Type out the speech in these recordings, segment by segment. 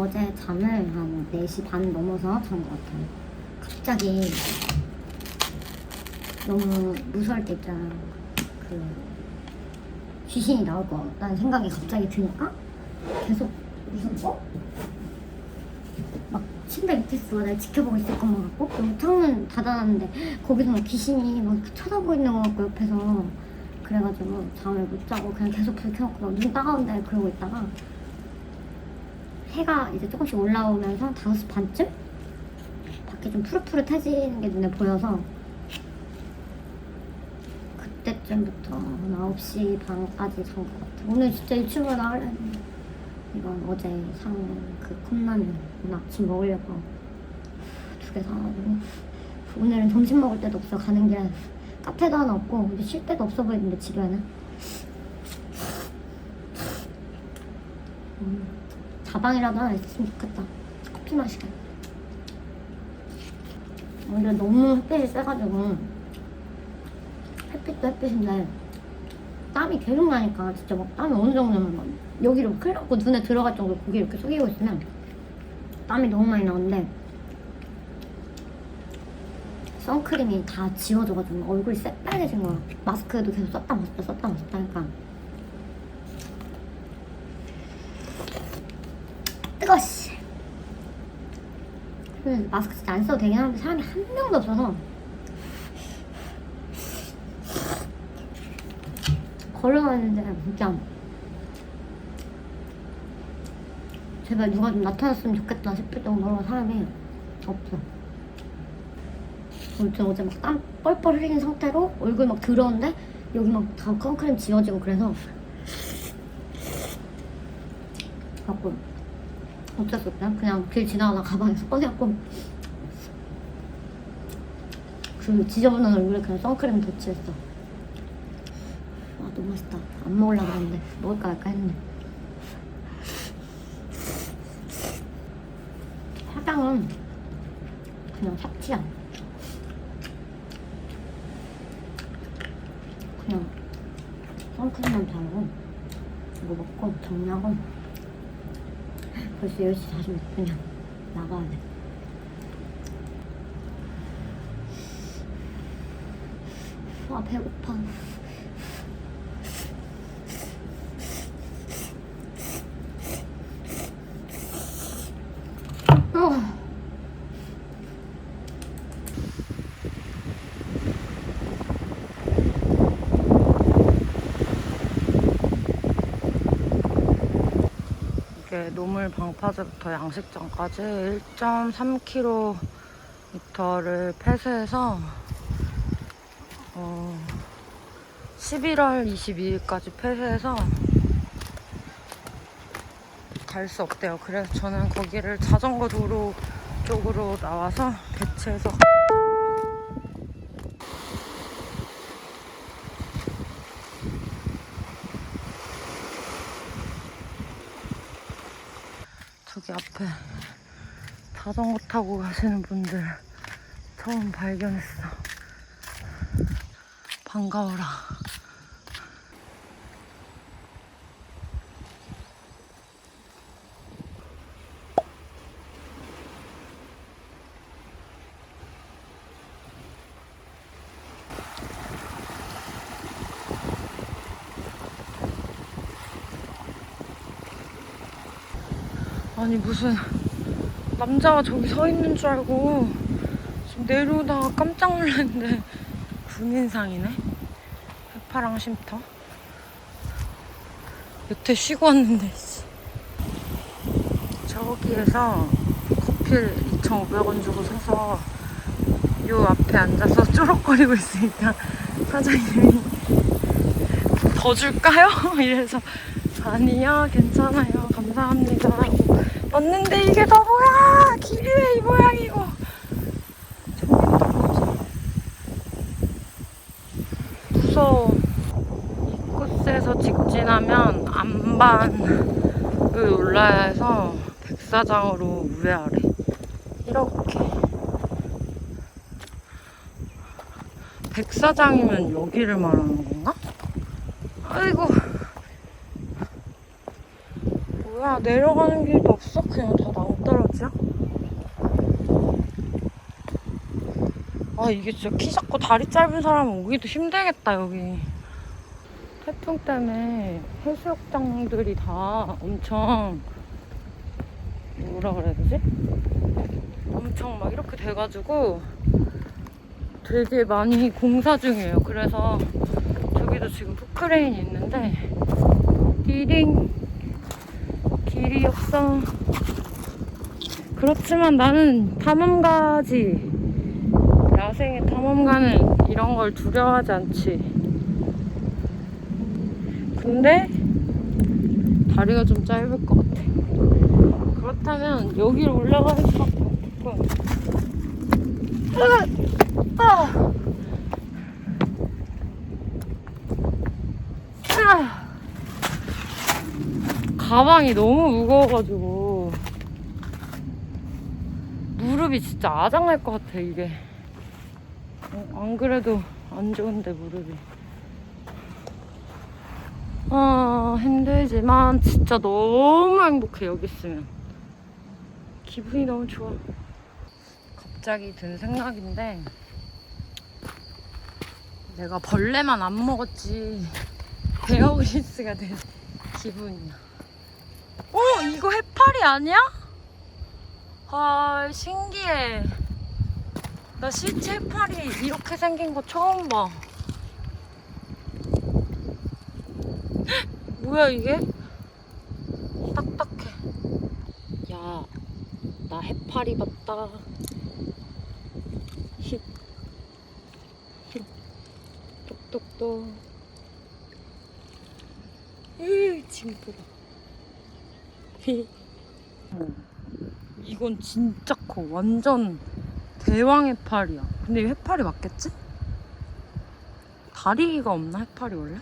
어제 잠을 한 4시 반 넘어서 잔 것 같아요. 갑자기 너무 무서울 때 있잖아요. 그 귀신이 나올 것 같다는 생각이 갑자기 드니까 계속 무섭고 막 침대 밑에서 날 지켜보고 있을 것만 같고 그리고 창문 닫아놨는데 거기서 막 귀신이 막 쳐다보고 있는 것 같고 옆에서 그래가지고 잠을 못 자고 그냥 계속 불 켜놓고 막눈 따가운 데 그러고 있다가 해가 이제 조금씩 올라오면서 5시 반쯤? 밖에 좀 푸릇푸릇해지는 게 눈에 보여서 그때쯤부터 한 9시 반까지 잔 것 같아. 오늘 진짜 유튜브에 나가려 했는데 이건 어제 산 그 컵라면 오늘 아침 먹으려고 두 개 사가지고 오늘은 점심 먹을 데도 없어. 가는 길에 카페도 하나 없고 근데 쉴 데도 없어 보이는데 집에는. 음, 자방이라도 하나 있으면 좋겠다. 커피 마시게. 오늘 너무 햇빛이 세가지고 햇빛도 햇빛인데 땀이 계속 나니까 진짜 막 땀이 어느 정도면 막 여기로 흘러고 눈에 들어갈 정도로 고개 이렇게 숙이고 있으면 땀이 너무 많이 나는데 선크림이 다 지워져가지고 얼굴이 새빨개진 거야. 마스크도 계속 썼다 벗었다 썼다 벗었다 하니까 뜨거 씨 그래서 마스크 진짜 안 써도 되긴 하는데 사람이 한 명도 없어서. 걸어가는데 진짜. 제발 누가 좀 나타났으면 좋겠다 싶을 정도로 사람이 없어. 아무튼 어제 막 땀 뻘뻘 흘린 상태로 얼굴 막 더러운데 여기 막 다 선크림 지워지고 그래서. 갖고 어쩔 수 없다. 그냥 길 지나가다 가방에서 꺼내갖고 그 지저분한 얼굴에 그냥 선크림 덧칠했어. 아 너무 맛있다. 안 먹으려고 그랬는데 먹을까 말까 했네. 화장은 그냥 삭치야. 그냥 선크림만 바르고 이거 먹고 정리하고 벌써 10시 46분이야. 나가야 돼. 아 배고파. 어. 노물 방파제부터 양식장까지 1.3km를 폐쇄해서 어, 11월 22일까지 폐쇄해서 갈 수 없대요. 그래서 저는 거기를 자전거 도로 쪽으로 나와서 대체해서 저기 앞에 자전거 타고 가시는 분들 처음 발견했어. 반가워라. 아니 무슨 남자가 저기 서 있는 줄 알고 지금 내려오다가 깜짝 놀랐는데 군인상이네 해파랑 쉼터 여태 쉬고 왔는데 씨. 저기에서 커피를 2,500원 주고 사서 요 앞에 앉아서 쪼록거리고 있으니까 사장님이 더 줄까요? 이래서 아니요 괜찮아요 감사합니다 왔는데 이게 다 뭐야! 길이 왜이 모양이고. 무서워. 이 코스에서 직진하면 안반을 올라야 해서 백사장으로 우회하래. 이렇게. 백사장이면 여기를 말하는 건가? 아이고 뭐야 내려가는 길도 없어? 그냥 다 낭떠러지야? 아 이게 진짜 키 작고 다리 짧은 사람은 오기도 힘들겠다 여기 태풍 때문에 해수욕장들이 다 엄청 뭐라 그래야 되지? 엄청 막 이렇게 돼가지고 되게 많이 공사 중이에요 그래서 저기도 지금 포크레인이 있는데 디링 길이 없어 그렇지만 나는 탐험가지 야생의 탐험가는 이런 걸 두려워하지 않지 근데 다리가 좀 짧을 것 같아 그렇다면 여기로 올라가는 수밖에 없고 으아! 아! 아! 가방이 너무 무거워가지고. 무릎이 진짜 아장날 것 같아 이게. 어, 안 그래도 안 좋은데 무릎이. 아 힘들지만 진짜 너무 행복해 여기 있으면. 기분이 너무 좋아. 갑자기 든 생각인데 내가 벌레만 안 먹었지. 베어그리스가 된 기분이야 어 이거 해파리 아니야? 아 신기해. 나 실제 해파리 이렇게 생긴 거 처음 봐. 헉, 뭐야 이게? 딱딱해. 야 나 해파리 봤다. 힙, 힙, 똑똑똑. 으 징그러 이건 진짜 커. 완전 대왕 해파리야. 근데 이 해파리 맞겠지? 다리가 없나 해파리 원래?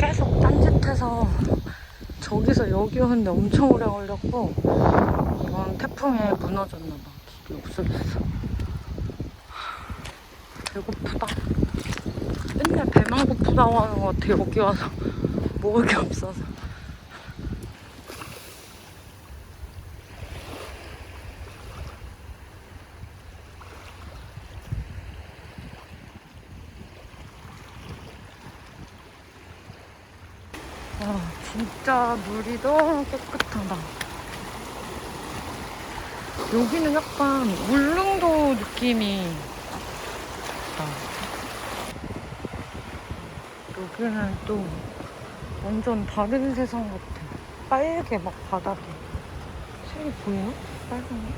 계속 딴짓해서 저기서 여기 오는데 엄청 오래 걸렸고 이건 태풍에 무너졌나 봐. 길이 없어졌어 배고프다. 맨날 배만 고프다고 하는 것 같아 여기 와서 먹을 게 없어서 와 진짜 물이 너무 깨끗하다. 여기는 약간 울릉도 느낌이 나 여기는 또 완전 다른 세상 같아. 빨개 막 바닥에. 색이 보이나? 빨간 게?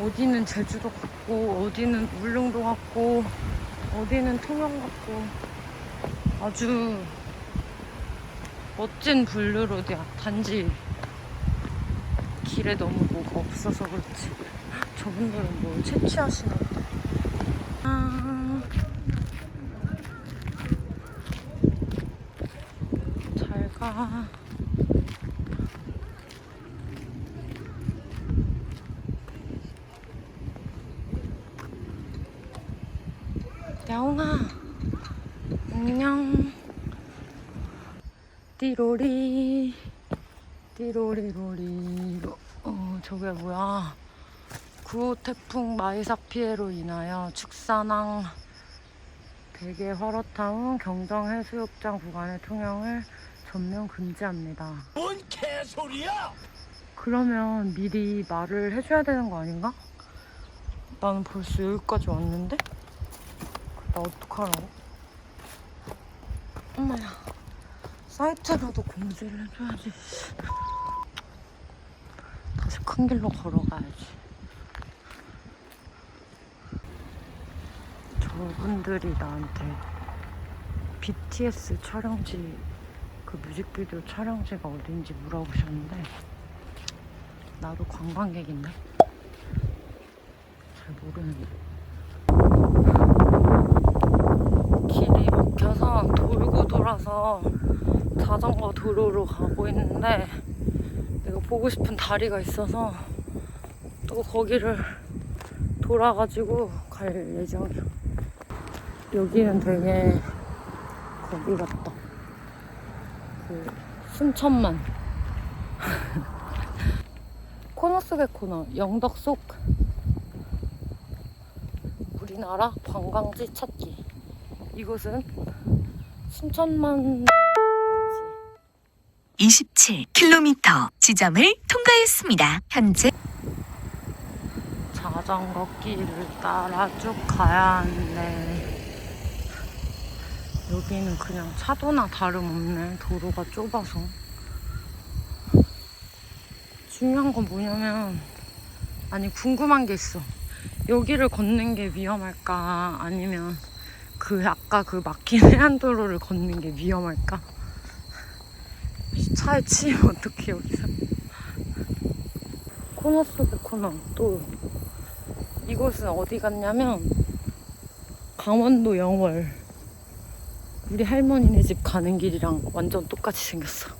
어디는 제주도 같고 어디는 울릉도 같고 어디는 통영 같고 아주 멋진 블루로드야. 단지 길에 너무 뭐가 없어서 그렇지. 저분들은 뭐 채취하시나 보다. 아, 잘 가. 야옹아 안녕 띠로리 띠로리로리로 어 저게 뭐야 구호 태풍 마이사 피해로 인하여 축산항 대게 화로타운 경정 해수욕장 구간의 통영을 전면 금지합니다. 뭔 개소리야! 그러면 미리 말을 해줘야 되는 거 아닌가? 나는 벌써 여기까지 왔는데? 나 어떡하라고? 엄마야 사이트라도 공지를 해줘야지. 다시 큰 길로 걸어가야지. 저분들이 나한테 BTS 촬영지 그 뮤직비디오 촬영지가 어딘지 물어보셨는데 나도 관광객인데? 잘 모르는데. 길이 막혀서 돌고 돌아서 자전거 도로로 가고 있는데 내가 보고 싶은 다리가 있어서 또 거기를 돌아가지고 갈 예정이야. 여기는 되게 거기 같다. 그 순천만. 코너 속의 코너 영덕 속 우리나라 관광지 찾기. 이곳은 순천만 27km 지점을 통과했습니다. 현재 자전거 길을 따라 쭉 가야 하는데 여기는 그냥 차도나 다름없네 도로가 좁아서. 중요한 건 뭐냐면 아니 궁금한 게 있어. 여기를 걷는 게 위험할까? 아니면 그 아까 그 막힌 해안도로를 걷는 게 위험할까 차에 치이면 어떡해 여기서. 코너 속의 코너. 또 이곳은 어디 갔냐면 강원도 영월. 우리 할머니네 집 가는 길이랑 완전 똑같이 생겼어.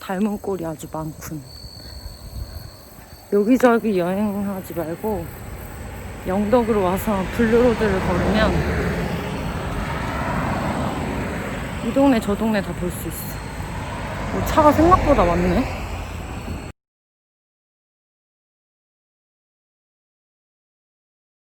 닮은 꼴이 아주 많군. 여기저기 여행하지 말고 영덕으로 와서 블루로드를 걸으면 이 동네 저 동네 다 볼 수 있어 어, 차가 생각보다 많네